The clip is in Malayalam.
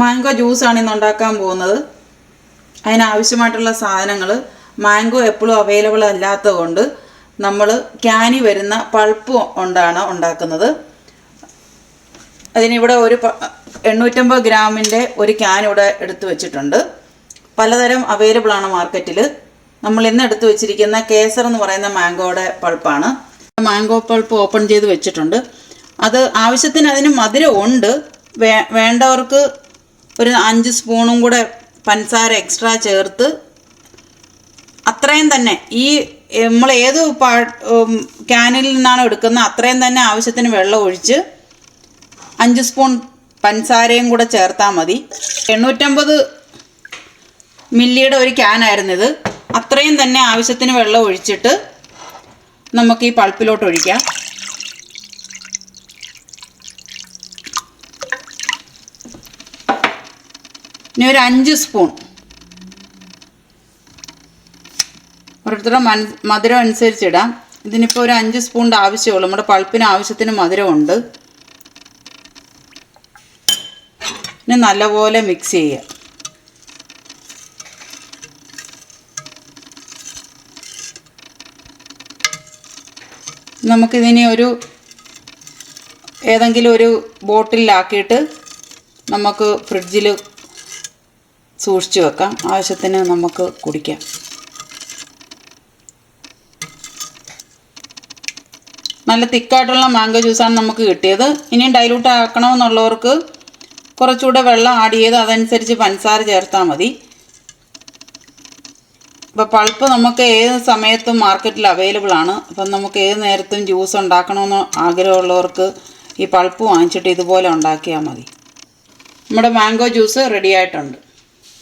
മാംഗോ ജ്യൂസാണ് ഇന്ന് ഉണ്ടാക്കാൻ പോകുന്നത്. അതിനാവശ്യമായിട്ടുള്ള സാധനങ്ങൾ മാംഗോ എപ്പോഴും അവൈലബിൾ അല്ലാത്തത് കൊണ്ട് നമ്മൾ ക്യാനി വരുന്ന പൾപ്പ് കൊണ്ടാണ് ഉണ്ടാക്കുന്നത്. അതിനിവിടെ ഒരു എണ്ണൂറ്റമ്പത് ഗ്രാമിന്റെ ഒരു ക്യാൻ ഇവിടെ എടുത്തു വെച്ചിട്ടുണ്ട്. പലതരം അവൈലബിൾ ആണ് മാർക്കറ്റിൽ നമ്മൾ ഇന്ന് എടുത്തു വെച്ചിരിക്കുന്ന കേസർ എന്ന് പറയുന്ന മാംഗോയുടെ പൾപ്പാണ്. മാംഗോ പൾപ്പ് ഓപ്പൺ ചെയ്ത് വെച്ചിട്ടുണ്ട്. അത് ആവശ്യത്തിന് അതിന് മധുരം ഉണ്ട്. വേണ്ടവർക്ക് ഒരു അഞ്ച് സ്പൂണും കൂടെ പഞ്ചസാര എക്സ്ട്രാ ചേർത്ത് അത്രയും തന്നെ. ഈ നമ്മൾ ഏത് പാ ക്യാനിൽ നിന്നാണോ എടുക്കുന്നത് അത്രയും തന്നെ ആവശ്യത്തിന് വെള്ളം ഒഴിച്ച് അഞ്ച് സ്പൂൺ പഞ്ചസാരയും കൂടെ ചേർത്താൽ മതി. എണ്ണൂറ്റമ്പത് മില്ലിയുടെ ഒരു ക്യാനായിരുന്നു ഇത്. അത്രയും തന്നെ ആവശ്യത്തിന് വെള്ളം ഒഴിച്ചിട്ട് നമുക്ക് ഈ പൾപ്പിലോട്ട് ഒഴിക്കാം. ഇനി ഒരു അഞ്ച് സ്പൂൺ. ഓരോരുത്തരുടെ മൻ മധുരം അനുസരിച്ചിടാം ഇതിനിപ്പോൾ ഒരു അഞ്ച് സ്പൂണിന്റെ ആവശ്യമുള്ളൂ നമ്മുടെ പൾപ്പിന് ആവശ്യത്തിന് മധുരമുണ്ട്. ഇനി നല്ലപോലെ മിക്സ് ചെയ്യുക. നമുക്കിതിനെ ഒരു ഏതെങ്കിലും ഒരു ബോട്ടിലാക്കിയിട്ട് നമുക്ക് ഫ്രിഡ്ജിൽ സൂക്ഷിച്ച് വെക്കാം. ആവശ്യത്തിന് നമുക്ക് കുടിക്കാം. നല്ല തിക്കായിട്ടുള്ള മാംഗോ ജ്യൂസാണ് നമുക്ക് കിട്ടിയത്. ഇനിയും ഡൈലൂട്ട് ആക്കണമെന്നുള്ളവർക്ക് കുറച്ചുകൂടെ വെള്ളം ആഡ് ചെയ്ത് അതനുസരിച്ച് പഞ്ചസാര ചേർത്താൽ മതി. അപ്പോൾ പൾപ്പ് നമുക്ക് ഏത് സമയത്തും മാർക്കറ്റിൽ അവൈലബിൾ ആണ്. അപ്പം നമുക്ക് ഏത് നേരത്തും ജ്യൂസ് ഉണ്ടാക്കണമെന്ന് ആഗ്രഹമുള്ളവർക്ക് ഈ പൾപ്പ് വാങ്ങിച്ചിട്ട് ഇതുപോലെ ഉണ്ടാക്കിയാൽ മതി. നമ്മുടെ മാംഗോ ജ്യൂസ് റെഡി ആയിട്ടുണ്ട്.